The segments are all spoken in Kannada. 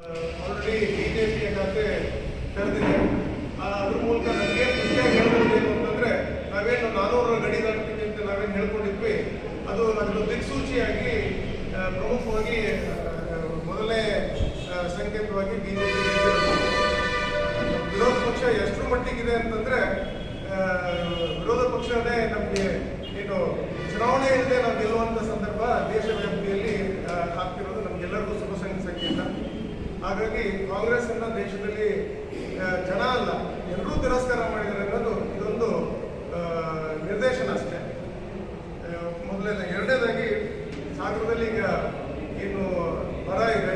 ಆಲ್ರೆಡಿ ಬಿಜೆಪಿಯ ಖಾತೆ ತೆರೆದಿದೆ ಅದ್ರ ಮೂಲಕ ನಮಗೆ ಖುಷಿಯಾಗಿ ಏನು ಅಂತಂದ್ರೆ, ನಾವೇನು ನಾನೂರರ ಗಡಿ ದಾಟ್ತೀವಿ ಅಂತ ನಾವೇನು ಹೇಳ್ಕೊಂಡಿದ್ವಿ. ಅದು ನಮ್ಮದು ದಿಕ್ಸೂಚಿಯಾಗಿ ಪ್ರಮುಖವಾಗಿ ಮೊದಲೇ ಸಂಕೇತವಾಗಿ ಬಿಜೆಪಿ ವಿರೋಧ ಪಕ್ಷ ಎಷ್ಟರ ಮಟ್ಟಿಗಿದೆ ಅಂತಂದ್ರೆ ವಿರೋಧ ಪಕ್ಷನೇ ನಮಗೆ ಏನು ಚುನಾವಣೆ ಇಲ್ಲದೆ ನಾವು ಗೆಲ್ಲುವಂಥ ಸಂದರ್ಭ ದೇಶವ್ಯಾಪ್ತಿಯಲ್ಲಿ ಆಗ್ತಿರೋದು ನಮ್ಗೆಲ್ಲರಿಗೂ ಶುಭ ಸಂಕೇತ. ಹಾಗಾಗಿ ಕಾಂಗ್ರೆಸ್ ಅನ್ನ ದೇಶದಲ್ಲಿ ಜನ ಅಲ್ಲ ಎಲ್ಲರೂ ತಿರಸ್ಕಾರ ಮಾಡಿದ್ದಾರೆ ಅನ್ನೋದು ಇದೊಂದು ನಿರ್ದೇಶನ ಅಷ್ಟೇ ಆ, ಮೊದಲನೇ ಎರಡನೇದಾಗಿ ಸಾಗರದಲ್ಲಿ ಈಗ ಏನು ಬರ ಇದೆ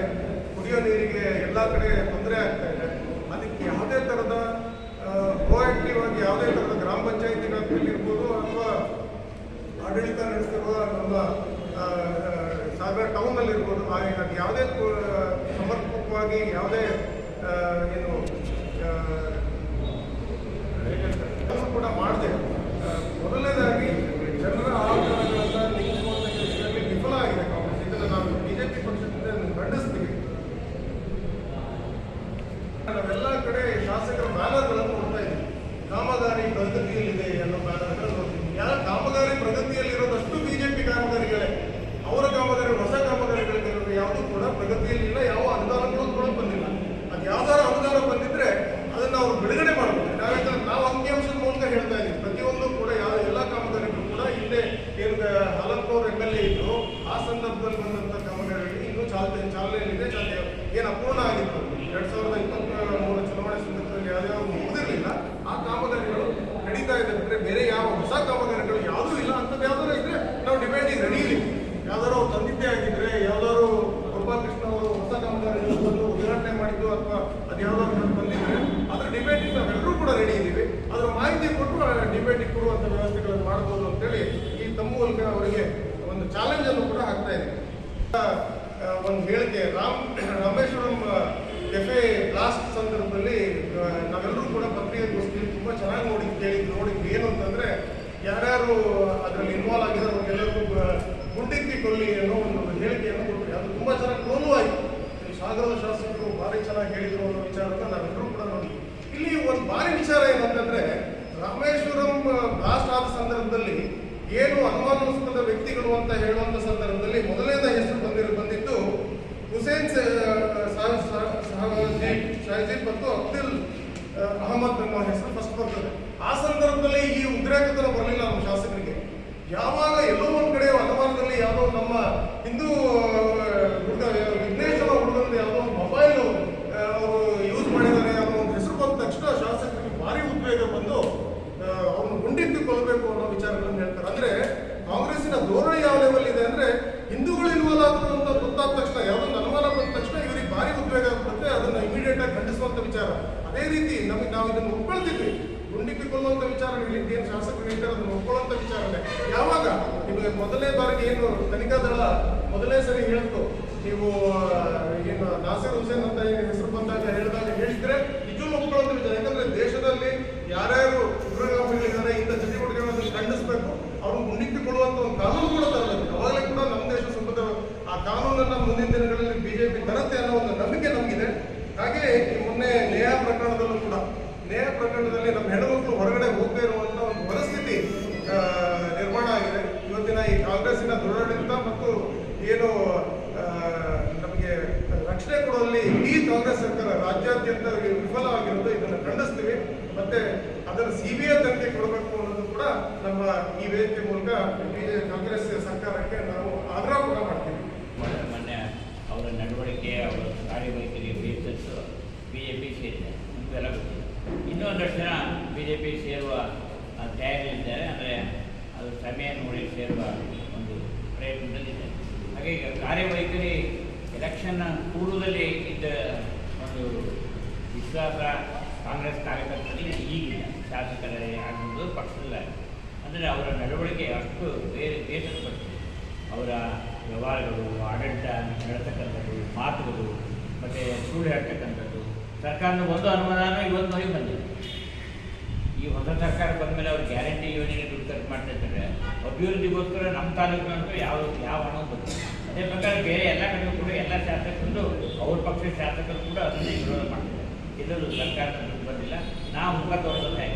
ಕುಡಿಯೋ ನೀರಿಗೆ ಎಲ್ಲ ಕಡೆ ತೊಂದರೆ ಆಗ್ತಾ ಇದೆ ಅದಕ್ಕೆ ಯಾವುದೇ ಥರದ ಪ್ರೋಆಕ್ಟಿವ್ ಆಗಿ ಯಾವುದೇ ಥರದ ಗ್ರಾಮ ಪಂಚಾಯತಿ ವ್ಯಾಪ್ತಿಯಲ್ಲಿ ಇರ್ಬೋದು ಅಥವಾ ಆಡಳಿತ ನಡೆಸ್ತಿರುವ ನಮ್ಮ ಆ, ಆ, ಸಾಗರ ಟೌನಲ್ಲಿ ಇರ್ಬೋದು ಆ, ಅದು ಯಾವುದೇ ಕು- ಸಮರ್ಪಕವಾಗಿ ಯಾವುದೇ ಏನು ಕೂಡ ಮಾಡಿದೆ ಮೊದಲನೇದಾಗಿ ಜನರ ಆರೋಗ್ಯಗಳನ್ನ ನಿಲ್ಲಿಸುವಂತ ಕೆಲಸದಲ್ಲಿ ವಿಫಲ ಆಗಿದೆ ಕಾಂಗ್ರೆಸ್ ಇದನ್ನು ನಾವು ಬಿಜೆಪಿ ಪಕ್ಷದಿಂದ ಖಂಡಿಸ್ತೀವಿ ನಾವೆಲ್ಲ ಕಡೆ ಶಾಸಕರ ಬ್ಯಾನರ್ಗಳನ್ನು ನೋಡ್ತಾ ಇದ್ದೀವಿ ಕಾಮಗಾರಿ ಪ್ರಗತಿಯಲ್ಲಿದೆ ಅನ್ನೋ ಬ್ಯಾನರ್ಗಳನ್ನು ನೋಡ್ತೀವಿ ಯಾವ ಕಾಮಗಾರಿ ಪ್ರಗತಿಯಲ್ಲಿರೋದಷ್ಟು ಬಿಜೆಪಿ ಕಾಮಗಾರಿಗಳೇ ಅವರ ಕಾಮಗಾರಿ ಹೊಸ ಕಾಮಗಾರಿಗಳಿಗೆ ಯಾವುದೂ ಕೂಡ ಪ್ರಗತಿಯಲ್ಲಿಲ್ಲ ಯಾವ ಅನುದಾನಗಳು ಕೂಡ ಬಂದಿಲ್ಲ ಅದು ಯಾವ್ದಾರ ಅನುದಾನ ಬಂದಿದ್ರೆ ಅದನ್ನ ಅವರು ಬಿಡುಗಡೆ ಮಾಡಬಹುದು ನಾವ್ಯಾಕಂದ್ರೆ ನಾವು ಅಂಕಿಅಂಶದ ಮೂಲಕ ಹೇಳ್ತಾ ಇದ್ದೀವಿ ಪ್ರತಿಯೊಂದು ಕೂಡ ಯಾವ ಎಲ್ಲ ಕಾಮಗಾರಿಗಳು ಕೂಡ ಹಿಂದೆ ಏನು ಹಲಂತವ್ರು ಎಂ ಎಲ್ ಎ ಇದ್ರು ಆ ಸಂದರ್ಭದಲ್ಲಿ ಬಂದಂತ ಕಾಮಗಾರಿಗಳು ಇನ್ನೂ ಚಾಲನೆ ಚಾಲನೆಯಲ್ಲಿದೆ ಚಾಲನೆ ಏನು ಅಪೂರ್ಣ ಆಗಿತ್ತು. ಎರಡು ಸಾವಿರದ ಇಪ್ಪತ್ತ ಮೂರು ಚುನಾವಣೆ ಸಂದರ್ಭದಲ್ಲಿ ಯಾವ್ಯಾವ ಮುಗಿದಿರಲಿಲ್ಲ, ಆ ಕಾಮಗಾರಿಗಳು ನಡೀತಾ ಇದೆ ಅಂದ್ರೆ ಬೇರೆ ಯಾವ ಹೊಸ ಕಾಮಗಾರಿಗಳು ಯಾವುದೂ ಇಲ್ಲ ಅಂತದ್ದು ಯಾವ್ದಾರು ಇದ್ರೆ ನಾವು ಡಿಬೇಟಿಗೆ ಇದೀವಿ ಯಾವ್ದಾರು ಅವ್ರು ತಂದಿದ್ದೇ ಆಗಿದ್ರೆ, ಯಾವ್ದಾದ್ರು ಗೋಪಾಲಕೃಷ್ಣ ಅವರು ಹೊಸ ಕಾಮಗಾರಿಗಳು ಬಂದು ಉದ್ಘಾಟನೆ ಮಾಡಿದ್ದು ಅಥವಾ ಅದು ಯಾವ್ದಾದ್ರು ಬಂದಿದ್ರೆ ಅದ್ರ ಡಿಬೇಟಿಗೆ ನಾವೆಲ್ಲರೂ ಕೂಡ ರೆಡಿ ಇದ್ದೀವಿ ಅದರ ಮಾಹಿತಿ ಕೊಟ್ಟು ಡಿಬೇಟಿಗೆ ಕೊಡುವಂತ ವ್ಯವಸ್ಥೆಗಳನ್ನು ಮಾಡಬಹುದು ಅಂತೇಳಿ ಈ ತಮ್ಮ ಮೂಲಕ ಅವರಿಗೆ ಒಂದು ಚಾಲೆಂಜ್ ಅನ್ನು ಕೂಡ ಹಾಕ್ತಾ ಇದ್ದೀವಿ ಆ, ಒಂದು ಹೇಳಿಕೆ ರಾಮ್ ರಾಮೇಶ್ವರಂ ಕೆಫೆ ಬ್ಲಾಸ್ಟ್ ಸಂದರ್ಭದಲ್ಲಿ ಆ, ನಾವೆಲ್ಲರೂ ಕೂಡ ಪತ್ರಿಕೆಗೋಸ್ಕರ ತುಂಬಾ ಚೆನ್ನಾಗಿ ನೋಡಿ ಕೇಳಿ ನೋಡಿದ್ವಿ ಏನು ಅಂತಂದ್ರೆ ಯಾರ್ಯಾರು ಅದರಲ್ಲಿ ಇನ್ವಾಲ್ವ್ ಆಗಿದ್ದಾರೆ ಅವ್ರಿಗೆಲ್ಲರಿಗೂ ಗುಂಡಿಕ್ಕಿ ಕೊಲ್ಲಿ ಅನ್ನೋ ಒಂದು ಹೇಳಿಕೆಯನ್ನು ಕೊಟ್ಟರೆ ಅದು ತುಂಬ ಚೆನ್ನಾಗಿ ನೋವು ಆಯಿತು. ಸಾಗರದ ಶಾಸಕರು ಭಾರಿ ಚೆನ್ನಾಗಿ ಹೇಳಿದ್ರು ಅನ್ನೋ ವಿಚಾರನ ನಾವೆಲ್ಲರೂ ಕೂಡ ನೋಡಿ ಇಲ್ಲಿ ಒಂದು ಭಾರಿ ವಿಚಾರ ಏನಂತಂದ್ರೆ, ರಾಮೇಶ್ವರಂ ಬ್ಲಾಸ್ಟ್ ಆದ ಸಂದರ್ಭದಲ್ಲಿ ಏನು ಅನುಮಾನಾಸ್ಪದ ವ್ಯಕ್ತಿಗಳು ಅಂತ ಹೇಳುವಂತ ಸಂದರ್ಭದಲ್ಲಿ ಮೊದಲನೇದ ಹೆಸರು ಬಂದಿರೋ ಬಂದಿದ್ದು ಹುಸೇನ್ ಶಾಹಿದ್ ಮತ್ತು ಅಬ್ದುಲ್ ಆ, ಅಹಮದ್ ಅನ್ನೋ ಹೆಸರು ಫಸ್ಟ್ ಬರ್ತದೆ ಆ ಸಂದರ್ಭದಲ್ಲಿ ಈ ಉದ್ರೇಕತನ ಬರಲಿಲ್ಲ ನಮ್ಮ ಶಾಸಕರಿಗೆ ಯಾವಾಗ ಎಲ್ಲೋ ಒಂದ್ ಕಡೆ ಅನುಮಾನದಲ್ಲಿ ಯಾವುದೋ ನಮ್ಮ ಹಿಂದೂ ಆ, ಹುಡುಗ ವಿಘ್ನೇಶ್ ಅನ್ನೋ ಹುಡುಗಂದು ಯಾವುದೋ ಒಂದು ಮೊಬೈಲ್ ಅವರು ಯೂಸ್ ಮಾಡಿದ್ದಾರೆ ಅನ್ನೋ ಒಂದು ಹೆಸರು ಬಂದ ತಕ್ಷಣ ಶಾಸಕರಿಗೆ ಭಾರಿ ಉದ್ವೇಗ ಬಂದು ಅವ್ರನ್ನ ಗುಂಡಿಟ್ಟು ಕೊಲ್ಲಬೇಕು ಅನ್ನೋ ವಿಚಾರಗಳನ್ನು ಹೇಳ್ತಾರೆ ಅಂದ್ರೆ ಕಾಂಗ್ರೆಸ್ಸಿನ ಧೋರಣೆ ಯಾವ ಲೆವೆಲ್ ಇದೆ ಅಂದ್ರೆ ಹಿಂದೂಗಳು ಇನ್ವಾಲ್ವ್ ಆದ್ರು ಅಂತ ಗೊತ್ತಾದ ತಕ್ಷಣ ಯಾವುದೊಂದು ಅನುಮಾನ ಬಂದ ತಕ್ಷಣ ಇವರಿಗೆ ಭಾರಿ ಉದ್ವೇಗ ಆಗ್ಬಿಡುತ್ತೆ ಅದನ್ನ ಇಮಿಡಿಯೇಟ್ ಆಗಿ ಖಂಡಿಸುವಂತ ವಿಚಾರ ಅದೇ ರೀತಿ ನಮಗೆ ನಾವು ಇದನ್ನು ಒಪ್ಕೊಳ್ತಿದ್ವಿ ವಿಚಾರ ವಿಚಾರ ಏನು ಶಾಸಕರು ಅದನ್ನು ಒಪ್ಕೊಳ್ಳುವಂತ ವಿಚಾರನೇ ಯಾವಾಗ? ನಿಮಗೆ ಮೊದಲನೇ ಬಾರಿಗೆ ಏನು ತನಿಖಾ ದಳ ಮೊದಲನೇ ಸರಿ ಹೇಳ್ತು. ನೀವು ಏನು ನಾಸಿರ್ ಹುಸೇನ್ ಅಂತ ಏನು ಹೆಸರು ಬಂದಾಗ ಹೇಳಿದಾಗ ಹೇಳಿದ್ರೆ ನಿಜವೂ ಒಪ್ಕೊಳ್ಳುವಂತ ವಿಚಾರ. ಯಾಕಂದ್ರೆ ದೇಶದಲ್ಲಿ ಯಾರ್ಯಾರು ಉಗ್ರಗಾಮಿಗಳಿದ್ದಾರೆ, ಇಂಥ ಚಟುವಟಿಕೆಗಳನ್ನು ಖಂಡಿಸಬೇಕು. ಅವ್ರನ್ನ ಗುಂಡಿಟ್ಟುಕೊಳ್ಳುವಂತ ಒಂದು ಕಾನೂನು ಕೂಡ ತರಬೇಕು. ಅವಾಗಲೇ ಕೂಡ ನಮ್ಮ ದೇಶ ಸುಖದ ಆ ಕಾನೂನನ್ನ ಮುಂದಿನ ದಿನಗಳಲ್ಲಿ ಬಿಜೆಪಿ ತರುತ್ತೆ ಅನ್ನೋ ಒಂದು ನಂಬಿಕೆ ನಮಗಿದೆ. ಹಾಗೆ ಮೊನ್ನೆ ನೇಹಾ ಪ್ರಕರಣದಲ್ಲೂ ನೇಹ ಪ್ರಕರಣದಲ್ಲಿ ನಮ್ಮ ಹೆಣ್ಣುಮಕ್ಕಳು ಹೊರಗಡೆ ಹೋಗದೇ ಇರುವಂತ ಒಂದು ಪರಿಸ್ಥಿತಿ ನಿರ್ಮಾಣ ಆಗಿದೆ. ಇವತ್ತಿನ ಈ ಕಾಂಗ್ರೆಸ್ಸಿನ ದುರಾಡಳಿತ ಮತ್ತು ಏನು ನಮಗೆ ರಕ್ಷಣೆ ಕೊಡುವಲ್ಲಿ ಈ ಕಾಂಗ್ರೆಸ್ ಸರ್ಕಾರ ರಾಜ್ಯಾದ್ಯಂತ ವಿಫಲವಾಗಿರೋದು ಇದನ್ನು ಖಂಡಿಸ್ತೀವಿ. ಮತ್ತೆ ಅದರ ಐ ತನಿಖೆ ಕೊಡಬೇಕು ಅನ್ನೋದು ಕೂಡ ನಮ್ಮ ಈ ವೇದಿಕೆ ಮೂಲಕ ಕಾಂಗ್ರೆಸ್ ಸರ್ಕಾರಕ್ಕೆ ನಾವು ಆಗ್ರಹ ಕೂಡ ಮಾಡ್ತೀವಿ ಮೊನ್ನೆ ಮೊನ್ನೆ ಅವರ ನಡವಳಿಕೆ ಅವರ ಕಾರ್ಯವೈಖರಿ ಬೇಸಸ್ ಬಿ ಜೆ ಪಿ ಸೇರಿದೆ ನಿಮಗೆಲ್ಲ ಗೊತ್ತಿದೆ ಇನ್ನೂ ಒಂದಷ್ಟು ಬಿ ಜೆ ಪಿ ಸೇರುವ ತಯಾರಿಯಲ್ಲಿದ್ದಾರೆ ಅಂದರೆ ಅದು ಸಮಯ ನೋಡಿ ಸೇರುವ ಒಂದು ಪ್ರಯತ್ನದಲ್ಲಿದೆ. ಹಾಗೆ ಈಗ ಕಾರ್ಯವೈಖರಿ ಎಲೆಕ್ಷನ್ ಪೂರ್ವದಲ್ಲಿ ಇದ್ದ ಒಂದು ವಿಶ್ವಾಸ ಕಾಂಗ್ರೆಸ್ ಕಾರ್ಯಕರ್ತರಿಗೆ ಈಗಿಲ್ಲ. ಶಾಸಕರೇ ಆಗ್ಬೋದು ಪಕ್ಷದಲ್ಲಾಗಿ ಅಂದರೆ ಅವರ ನಡವಳಿಕೆ ಅಷ್ಟು ಬೇರೆ ಬೇಸರಪಟ್ಟಿದೆ ಅವರ ವ್ಯವಹಾರಗಳು, ಆಡಳಿತ ಹೇಳ್ತಕ್ಕಂಥದ್ದು ಮಾತುಗಳು, ಮತ್ತು ಸುಳ್ಳು ಹೇಳ್ತಕ್ಕಂಥದ್ದು ಸರ್ಕಾರದ ಒಂದು ಅನುದಾನ ಇವತ್ತು ಬಂದಿದೆ. ಈ ಹೊಸ ಸರ್ಕಾರ ಬಂದಮೇಲೆ ಅವ್ರು ಗ್ಯಾರಂಟಿ ಯೋಜನೆ ದುಡ್ಡು ಖರ್ಚು ಮಾಡ್ತಾ ಇದ್ದಾರೆ. ಅಭಿವೃದ್ಧಿಗೋಸ್ಕರ ನಮ್ಮ ತಾಲೂಕಿನಂತೂ ಯಾವ ಯಾವ ಹಣ ಬರುತ್ತೆ ಅದೇ ಪ್ರಕಾರ ಬೇರೆ ಎಲ್ಲ ಕಡೆ ಕೂಡ ಎಲ್ಲ ಶಾಸಕರು ಅವ್ರ ಪಕ್ಷದ ಶಾಸಕರು ಕೂಡ ಅದನ್ನೇ ವಿರೋಧ ಮಾಡ್ತಾರೆ. ಇದರಲ್ಲೂ ಸರ್ಕಾರ ದುಡ್ಡು ಬಂದಿಲ್ಲ. ನಾವು ಮುಖ ತೋರಿಸೋದೇ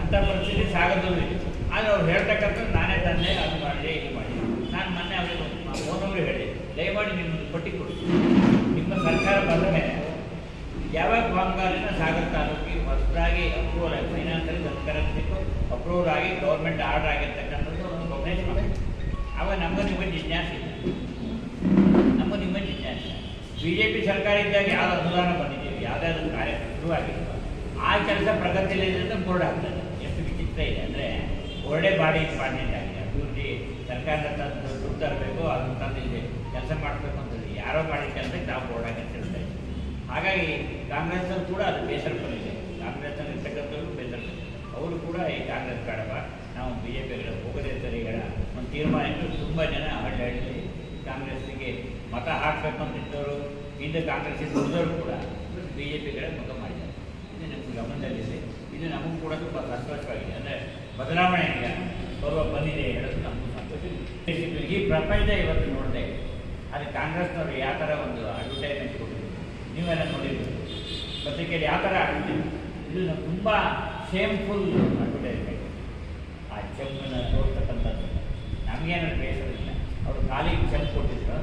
ಅಂಥ ಪರಿಸ್ಥಿತಿ ಇದೆ. ಆದರೆ ಅವ್ರು ಹೇಳ್ತಕ್ಕಂಥದ್ದು ನಾನೇ ತಂದೆ ಅದು ಮಾಡಿದೆ, ಇದು ಮಾಡಿದೆ. ನಾನು ಮೊನ್ನೆ ಅವರಿಗೆ ಫೋನವರು ಹೇಳಿ ದಯಮಾಡಿ ನಿಮ್ಮದು ಪಟ್ಟಿ ಕೊಡಿ. ನಿಮ್ಮ ಸರ್ಕಾರ ಬಂದ ಮೇಲೆ ಯಾವಾಗ ಕಾಮಗಾರಿನ ಸಾಗರ ತಾಲೂಕಿಗೆ ಅಪ್ರೂವಲ್ ಆಗಿ ಫೈನಾನ್ಸಲ್ಲಿ ಸರ್ಕಾರ ಸಿಕ್ಕು ಅಪ್ರೂವಲ್ ಆಗಿ ಗೌರ್ಮೆಂಟ್ ಆರ್ಡರ್ ಆಗಿರ್ತಕ್ಕಂಥದ್ದು ಒಂದು ಗಮನಿಸಿ ಮಾಡಿ ಆವಾಗ ನಮಗೂ ನಿಮ್ಮ ಜಿಜ್ಞಾಸೆ ಇಲ್ಲ. ನಮ್ಮ ನಿಮ್ಮ ಜಿಜ್ಞಾಸೆ ಬಿ ಜೆ ಪಿ ಸರ್ಕಾರ ಇದ್ದಾಗ ಯಾವ ಅನುದಾನ ಬಂದಿದ್ದೀವಿ ಯಾವುದಾದ್ರು ಕಾರ್ಯ ಶುರುವಾಗಿಲ್ಲ ಆ ಕೆಲಸ ಪ್ರಗತಿಯಲ್ಲಿ ಅಂತ ಬೋರ್ಡ್ ಆಗ್ತದೆ. ಎಷ್ಟು ವಿಚಿತ್ರ ಇದೆ ಅಂದರೆ ಒಳ್ಳೆ ಬಾಡಿ ಇಂಪಾರ್ಟೆಂಟ್ ಆಗಿದೆ. ಅಭಿವೃದ್ಧಿ ಸರ್ಕಾರದ ತಂದು ದುಡ್ಡು ತರಬೇಕು, ಅದನ್ನು ತಂದು ಕೆಲಸ ಮಾಡಬೇಕು ಅಂತೇಳಿ ಯಾರೋ ಮಾಡಿ ಕೆಲಸಕ್ಕೆ ನಾವು ಬೋರ್ಡ್ ಅಂತ ಇದ್ದೀವಿ. ಹಾಗಾಗಿ ಕಾಂಗ್ರೆಸ್ ಕೂಡ ಅದು ಬೇಸರ ಬಂದಿದೆ ಕಾಂಗ್ರೆಸ್ನಲ್ಲಿ ಇರ್ತಕ್ಕಂಥವ್ರು ಬೇಸರ ಅವರು ಕೂಡ ಈ ಕಾಂಗ್ರೆಸ್ ಕಾಡಪ್ಪ ನಾವು ಬಿ ಜೆ ಪಿಗಳ ಹೋಗದೆ ಸರಿಗಳ ಒಂದು ತೀರ್ಮಾನ ಇಟ್ಟು ತುಂಬ ಜನ ಹಳ್ಳಿ ಕಾಂಗ್ರೆಸ್ಸಿಗೆ ಮತ ಹಾಕಬೇಕು ಅಂತಿದ್ದವರು ಹಿಂದೆ ಕಾಂಗ್ರೆಸ್ಸಿಗೆ ಉಳಿದವರು ಕೂಡ ಬಿ ಜೆ ಪಿಗಳ ಮುಖ ಮಾಡಿದ್ದಾರೆ. ಇದು ನಮ್ಮ ಗಮನದಲ್ಲಿದೆ. ಇದು ನಮಗೂ ಕೂಡ ತುಂಬ ಸಂತೋಷವಾಗಿದೆ. ಅಂದರೆ ಬದಲಾವಣೆ ಈಗ ಬರುವ ಬಂದಿದೆ ಹೇಳೋದು ನಮಗೂ ಸಂತೋಷ. ಈ ಪ್ರಪಂಚ ಇವತ್ತು ನೋಡಿದೆ ಅದು ಕಾಂಗ್ರೆಸ್ನವರು ಯಾವ ಥರ ಒಂದು ಅಡ್ವರ್ಟೈಸ್ಮೆಂಟ್ ಕೊಟ್ಟಿದ್ರು? ನೀವೆಲ್ಲ ನೋಡಿರ್ಬೋದು. ಪತ್ರಿಕೆಯಲ್ಲಿ ಯಾವ ಥರ ಆಗುತ್ತೆ ನಮ್ಗೆ ತುಂಬ ಶೇಮ್ಫುಲ್ ಅಡ್ವರ್ಟೈಸ್ಮೆಂಟ್ ಆ ಚೆಂಪನ್ನು ತೋರ್ತಕ್ಕಂಥದ್ದು ನಮಗೇನು ಬೇಸರಿಲ್ಲ ಅವರು ಖಾಲಿ ಚೆಂಪು ಕೊಟ್ಟಿದ್ರು.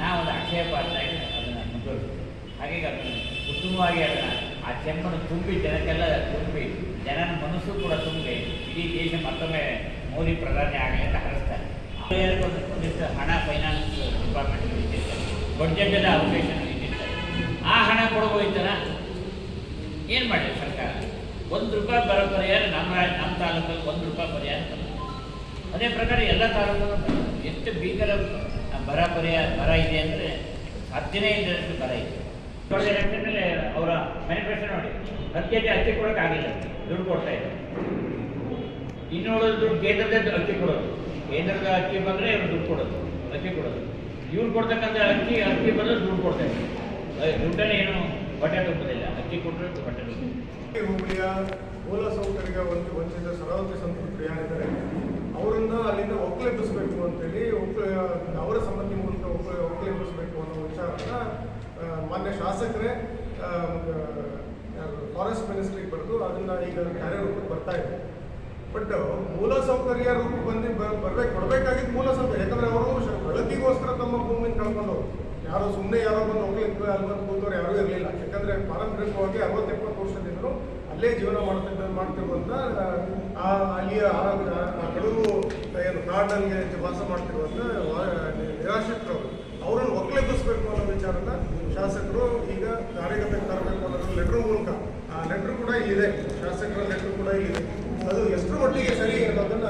ನಾವು ಅದು ಪಾತ್ರವಾಗಿ ಅದನ್ನು ಮುಂದುವರಿಸಿದ್ವಿ. ಹಾಗೆ ಅದನ್ನು ಉತ್ತಮವಾಗಿ ಅದನ್ನು ಆ ಚೆಂಪನ್ನು ತುಂಬಿ, ಜನಕ್ಕೆಲ್ಲ ತುಂಬಿ, ಜನನ ಮನಸ್ಸು ಕೂಡ ತುಂಬಿ, ಇಡೀ ದೇಶ ಮತ್ತೊಮ್ಮೆ ಮೋದಿ ಪ್ರಧಾನಿ ಆಗಲಿ ಅಂತ ಹರಿಸ್ತಾರೆ. ಒಂದಿಷ್ಟು ಹಣ ಫೈನಾನ್ಸ್ ಡಿಪಾರ್ಟ್ಮೆಂಟ್ ಇಟ್ಟಿರ್ತಾರೆ. ಬಡ್ಜೆಟೆಲ್ಲ ಅವಕಾಶ ಆ ಹಣ ಕೊಡಬೋಯ್ತಾರ ಏನು ಮಾಡಿದೆ ಸರ್ಕಾರ? ಒಂದು ರೂಪಾಯಿ ಬರೋ ಪರಿಹಾರ ನಮ್ಮ ನಮ್ಮ ತಾಲೂಕಲ್ಲಿ ಒಂದು ರೂಪಾಯಿ ಪರಿಹಾರ. ಅದೇ ಪ್ರಕಾರ ಎಲ್ಲ ತಾಲೂಕಲ್ಲೂ ಎಷ್ಟು ಭೀಕರ ಬರ ಪರಿಹಾರ ಬರ ಇದೆ ಅಂದರೆ ಹದಿನೈದರಷ್ಟು ಬರ ಇದೆ. ಎಲೆಕ್ಷನಲ್ಲಿ ಅವರ ಮ್ಯಾನಿಫೆಸ್ಟೋ ನೋಡಿ. ಹತ್ತು ಕೆ ಜಿ ಅಕ್ಕಿ ಕೊಡೋಕ್ಕಾಗಿಲ್ಲ ದುಡ್ಡು ಕೊಡ್ತಾ ಇದೆ ಇನ್ನು ದುಡ್ಡು ಕೇಂದ್ರದ ಅಕ್ಕಿ ಕೊಡೋದು. ಕೇಂದ್ರದ ಅಕ್ಕಿ ಬಂದರೆ ಇವ್ರು ದುಡ್ಡು ಕೊಡೋದು. ಅಕ್ಕಿ ಕೊಡೋದು. ಇವ್ರು ಕೊಡ್ತಕ್ಕಂಥ ಅಕ್ಕಿ ಅಕ್ಕಿ ಬಂದರೆ ದುಡ್ಡು ಕೊಡ್ತಾ ಇದ್ದಾರೆ ದುಡ್ಡಲ್ಲಿ ಏನು ಹೊಟ್ಟೆ ತುಂಬುದಿಲ್ಲ ಅಕ್ಕಿ ಕೊಟ್ಟರೆ ಹೊಟ್ಟೆ ತುಂಬುದಿಲ್ಲ ಹುಬ್ಬಳ್ಳಿಯ ಮೂಲ ಸೌಕರ್ಯ ಒಂದು ವಂಚಿತ ಸರಾವತಿ ಸಂತೃಪ್ತರು ಯಾರಿದ್ದಾರೆ ಅವರನ್ನ ಅಲ್ಲಿಂದ ಒಕ್ಕಲೆಬ್ಬಿಸಬೇಕು ಅಂತೇಳಿ ಒಕ್ಕ ಅವರ ಸಮ್ಮತಿ ಮೂಲಕ ಒಕ್ಕ ಒಕ್ಕಲೆಬ್ಬಿಸಬೇಕು ಅನ್ನೋ ವಿಚಾರನ ಮಾನ್ಯ ಶಾಸಕರೇ ಫಾರೆಸ್ಟ್ ಮಿನಿಸ್ಟ್ರಿಗೆ ಬರೆದು ಅದನ್ನ ಈಗ ಕಾರ್ಯರೂಪಕ್ಕೆ ಬರ್ತಾ ಇದೆ. ಬಟ್ ಮೂಲ ಸೌಕರ್ಯ ರೂಪ ಬಂದು ಬರ್ಬೇಕು, ಕೊಡಬೇಕಾಗಿದ್ದು ಮೂಲ ಸೌಕರ್ಯ, ಯಾಕಂದ್ರೆ ಅವರು ಯಾರೋ ಸುಮ್ಮನೆ ಯಾರೋ ಬಂದು ಹೋಗ್ಲಿಕ್ಕೆ ಅಲ್ಲಿ ಬಂದು ಕೂತವ್ರು ಯಾರೂ ಇರಲಿಲ್ಲ. ಯಾಕಂದ್ರೆ ಪಾರಂಪರಿಕವಾಗಿ ಅರವತ್ತು ಎಪ್ಪತ್ತು ವರ್ಷದಿಂದಲೂ ಅಲ್ಲೇ ಜೀವನ ಮಾಡ್ತಿದ್ದ ಮಾಡ್ತಿರುವಂಥ ಆ, ಅಲ್ಲಿಯ ಆ- ಏನು, ಕಾಡಲ್ಲಿ ವಾಸ ಮಾಡ್ತಿರುವಂಥ ನಿರಾಶ್ರಿತರವರು ಅವರನ್ನು ಒಕ್ಕಲೆಬ್ಬಿಸ್ಬೇಕು ಅನ್ನೋ ವಿಚಾರನ ಶಾಸಕರು ಈಗ ಕಾರ್ಯಗತಕ್ಕೆ ತರಬೇಕು ಅನ್ನೋದು ಲೆಟ್ರ್ ಮೂಲಕ, ಆ ಲೆಟ್ರ್ ಕೂಡ ಇಲ್ಲಿದೆ. ಶಾಸಕರ ಲೆಟ್ರ್ ಕೂಡ ಇಲ್ಲಿದೆ. ಅದು ಎಷ್ಟರ ಮಟ್ಟಿಗೆ ಸರಿ ಅನ್ನೋದನ್ನ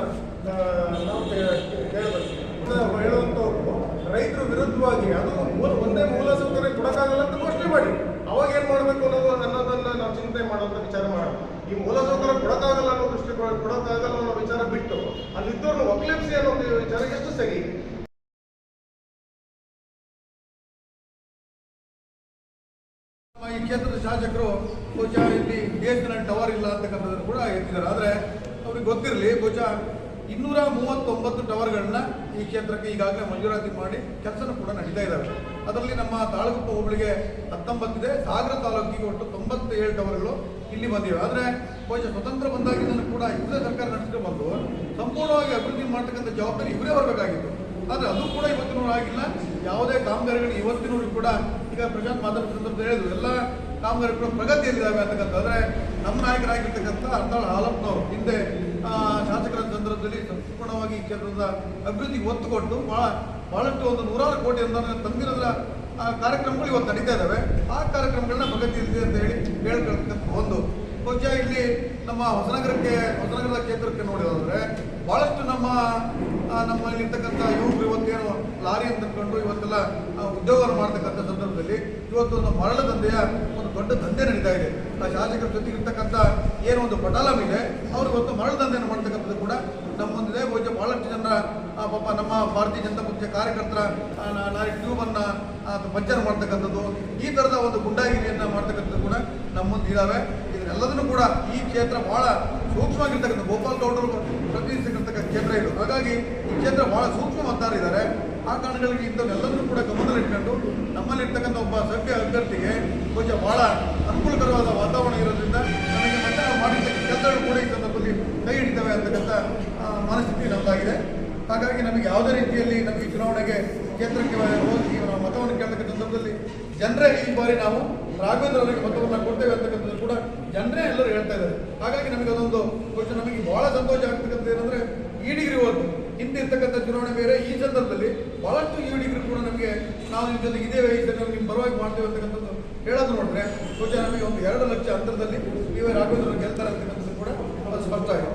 ನಾವು ಹೇಳಬೇಕು ಹೇಳುವಂಥವ್ರು, ರೈತರ ವಿರುದ್ಧವಾಗಿ, ಅದು ಮೂಲ ಒಂದೇ ಮೂಲ ಸೌಕರ್ಯ ಕೊಡಕ್ಕಾಗಲ್ಲ ಅಂತ ಘೋಷಣೆ ಮಾಡಿ ಅವಾಗ ಏನ್ ಮಾಡ್ಬೇಕು ಅನ್ನೋದು ಅನ್ನೋದನ್ನ ನಾವು ಮಾಡುವಂತ ವಿಚಾರ ಮಾಡೋಣ ಈ ಮೂಲಸೌಕರ್ಯ ಕೊಡೋಕ್ಕಾಗಲ್ಲ ಅನ್ನೋ ದೃಷ್ಟಿ ಕೊಡೋಕ್ಕಾಗಲ್ಲ ಅನ್ನೋ ವಿಚಾರ ಬಿಟ್ಟು ಅಲ್ಲಿದ್ದವ್ರನ್ನ ಒಕ್ಲಿಪ್ಸಿ ಅನ್ನೋ ವಿಚಾರ ಎಷ್ಟು ಸರಿ? ಈ ಕ್ಷೇತ್ರದ ಶಾಸಕರು ಬಹುಶಃ ಇಲ್ಲಿ ಬಿ ಟವರ್ ಇಲ್ಲ ಅಂತಕ್ಕಂಥದ್ದನ್ನು ಕೂಡ ಹೇಳ್ತಿದ್ದಾರೆ. ಆದರೆ ಅವ್ರಿಗೆ ಗೊತ್ತಿರಲಿ, ಬಹುಶಃ ಇನ್ನೂರ ಮೂವತ್ತೊಂಬತ್ತು ಟವರ್ಗಳನ್ನ ಈ ಕ್ಷೇತ್ರಕ್ಕೆ ಈಗಾಗಲೇ ಮಂಜೂರಾತಿ ಮಾಡಿ ಕೆಲಸನೂ ಕೂಡ ನಡೀತಾ ಇದ್ದಾವೆ ಅದರಲ್ಲಿ ನಮ್ಮ ತಾಳಗುಪ್ಪ ಹೋಬಳಿಗೆ ಹತ್ತೊಂಬತ್ತಿದೆ. ಸಾಗರ ತಾಲೂಕಿಗೆ ಒಟ್ಟು ತೊಂಬತ್ತೇಳು ಟವರ್ಗಳು. ಇಲ್ಲಿ ಬಂದಿವೆ. ಆದರೆ ಬಹುಶಃ ಸ್ವತಂತ್ರ ಬಂದಾಗಿದ್ದನ್ನು ಕೂಡ ಇವರೇ ಸರ್ಕಾರ ನಡೆಸ್ಕೊಂಡು ಬಂದು ಸಂಪೂರ್ಣವಾಗಿ ಅಭಿವೃದ್ಧಿ ಮಾಡ್ತಕ್ಕಂಥ ಜವಾಬ್ದಾರಿ ಇವರೇ ಬರಬೇಕಾಗಿತ್ತು. ಆದರೆ ಅದು ಕೂಡ ಇವತ್ತಿನೂ ಆಗಿಲ್ಲ. ಯಾವುದೇ ಕಾಮಗಾರಿಗಳು ಇವತ್ತಿನವರೆಗೂ ಕೂಡ ಈಗ ಪ್ರಶಾಂತ್ ಮಾತಾಡಿದ ಸಂದರ್ಭದಲ್ಲಿ ಹೇಳಿದ್ರು. ಎಲ್ಲ ಕಾಮಗಾರಿಗಳು ಪ್ರಗತಿಯಲ್ಲಿದ್ದಾವೆ ಅಂತಕ್ಕಂಥದ್ರೆ ನಮ್ಮ ನಾಯಕರಾಗಿರ್ತಕ್ಕಂಥ ಅರ್ಥಾಳ ಹಾಲಪ್ಪನವರು ಹಿಂದೆ ಶಾಸಕರ ಸಂದರ್ಭದಲ್ಲಿ ಸಂಪೂರ್ಣವಾಗಿ ಈ ಕ್ಷೇತ್ರದ ಅಭಿವೃದ್ಧಿಗೆ ಒತ್ತು ಕೊಟ್ಟು ಬಹಳ, ಬಹಳಷ್ಟು ಒಂದು ನೂರಾರು ಕೋಟಿ ಅನುದಾನ ತಂದಿರೋದ್ರ ಕಾರ್ಯಕ್ರಮಗಳು ಇವತ್ತು ನಡೀತಾ ಇದ್ದಾವೆ. ಆ ಕಾರ್ಯಕ್ರಮಗಳನ್ನ ಪ್ರಗತಿಯಲ್ಲಿದೆ ಅಂತ ಹೇಳಿ ಹೇಳ್ಕೊಳ್ತಕ್ಕಂಥ ನಮ್ಮ ಹೊಸನಗರಕ್ಕೆ, ಹೊಸನಗರದ ಕ್ಷೇತ್ರಕ್ಕೆ ನೋಡಿದ್ರೆ ಬಹಳಷ್ಟು ನಮ್ಮ ನಮ್ಮಲ್ಲಿರ್ತಕ್ಕಂಥ ಯುವಕರು ಇವತ್ತೇನು ಲಾರಿ ಅಂತ ಅಂದ್ಕೊಂಡು ಇವತ್ತೆಲ್ಲ ಉದ್ಯೋಗವನ್ನು ಮಾಡ್ತಕ್ಕಂಥ ಸಂದರ್ಭದಲ್ಲಿ ಇವತ್ತು ಒಂದು ಮರಳ ದಂಧೆಯ ಒಂದು ದೊಡ್ಡ ದಂಧೆ ನಡೀತಾ ಇದೆ. ಆ ಶಾಸಕರ ಜೊತೆಗಿರ್ತಕ್ಕಂಥ ಏನು ಒಂದು ಪಟಾಲಮ್ ಇದೆ. ಅವ್ರು ಇವತ್ತು ಮರಳ ದಂಧೆಯನ್ನು ಮಾಡ್ತಕ್ಕಂಥದ್ದು ಕೂಡ ನಮ್ಮ ಮುಂದಿದೆ ಬಹುಶಃ ಬಹಳಷ್ಟು ಜನರ ಪಾಪ ನಮ್ಮ ಭಾರತೀಯ ಜನತಾ ಪಕ್ಷ ಕಾರ್ಯಕರ್ತರ ನಾಳೆ ಟ್ಯೂಬನ್ನು ಪಂಚರ್ ಮಾಡ್ತಕ್ಕಂಥದ್ದು, ಈ ಥರದ ಒಂದು ಗುಂಡಾಗಿರಿಯನ್ನು ಮಾಡ್ತಕ್ಕಂಥದ್ದು ಕೂಡ ನಮ್ಮೊಂದಿದ್ದಾವೆ ಇದನ್ನೆಲ್ಲದನ್ನು ಕೂಡ ಈ ಕ್ಷೇತ್ರ ಬಹಳ ಸೂಕ್ಷ್ಮವಾಗಿರ್ತಕ್ಕಂಥ, ಗೋಪಾಲ್ ಗೌಡರು ಪ್ರತಿನಿಧಿಸಿರ್ತಕ್ಕಂಥ ಕ್ಷೇತ್ರ ಇದು. ಹಾಗಾಗಿ ಈ ಕ್ಷೇತ್ರ ಬಹಳ ಸೂಕ್ಷ್ಮ ಮತದಾರರಿದ್ದಾರೆ ಆ ಕಾರಣಗಳಿಗೆ ಇಂಥವೆಲ್ಲದನ್ನು ಕೂಡ ಗಮನದಲ್ಲಿಟ್ಕೊಂಡು, ನಮ್ಮಲ್ಲಿರ್ತಕ್ಕಂಥ ಒಬ್ಬ ಸಭ್ಯ ಅಭ್ಯರ್ಥಿಗೆ ಬಹುಶಃ ಬಹಳ ಅನುಕೂಲಕರವಾದ ವಾತಾವರಣ ಇರೋದ್ರಿಂದ ನಮಗೆ ಮತ್ತೆ ನಾವು ಮಾಡಿರ್ತಕ್ಕ ಕೆಲಸಗಳು ಕೂಡ ಈ ಸಂದರ್ಭದಲ್ಲಿ ಕೈ ಹಿಡಿತವೆ ಅಂತಕ್ಕಂಥ ಆ, ಮನಸ್ಥಿತಿ ನಮ್ಮದಾಗಿದೆ ಹಾಗಾಗಿ ನಮಗೆ ಯಾವುದೇ ರೀತಿಯಲ್ಲಿ ನಮಗೆ ಚುನಾವಣೆಗೆ ಕ್ಷೇತ್ರಕ್ಕೆ ಹೋಗಿ ನಾವು ಮತವನ್ನು ಕೇಳ್ತಕ್ಕಂಥ ಸಂದರ್ಭದಲ್ಲಿ ಜನರೇ ಈ ಬಾರಿ ನಾವು ರಾಘವೇಂದ್ರ ಅವರಿಗೆ ಮತವನ್ನು ಕೊಡ್ತೇವೆ ಅಂತಕ್ಕಂಥದ್ದು ಕೂಡ ಜನರೇ ಎಲ್ಲರೂ ಹೇಳ್ತಾ ಇದ್ದಾರೆ. ಹಾಗಾಗಿ ನಮಗೆ ಅದೊಂದು ಕ್ವಶನ್ ನಮಗೆ ಬಹಳ ಸಂತೋಷ ಆಗ್ತಕ್ಕಂಥ ಏನಂದ್ರೆ ಈ ಡಿಗ್ರಿ ಹೋದ್ರು ಹಿಂದೆ ಇರ್ತಕ್ಕಂಥ ಚುನಾವಣೆ ಬೇರೆ. ಈ ಸಂದರ್ಭದಲ್ಲಿ ಬಹಳಷ್ಟು ಈ ಡಿಗ್ರಿ ಕೂಡ ನಮಗೆ ನಾವು ನಿಮ್ಮ ಜೊತೆಗೆ ಇದ್ದೇವೆ. ಈ ಸರಿ ನಿಮ್ಮ ಪರವಾಗಿ ಮಾಡ್ತೇವೆ ಅಂತಕ್ಕಂಥದ್ದು ಹೇಳೋದು ನೋಡಿದ್ರೆ ಬಹುಶಃ ನಮಗೆ ಒಂದು ಎರಡು ಲಕ್ಷ ಅಂತರದಲ್ಲಿ ನೀವೇ ರಾಘವೇಂದ್ರ ಗೆಲ್ತಾರೆ ಅಂತಕ್ಕಂಥದ್ದು ಕೂಡ ಅದು ಸ್ಪಷ್ಟ ಆಗಿದೆ.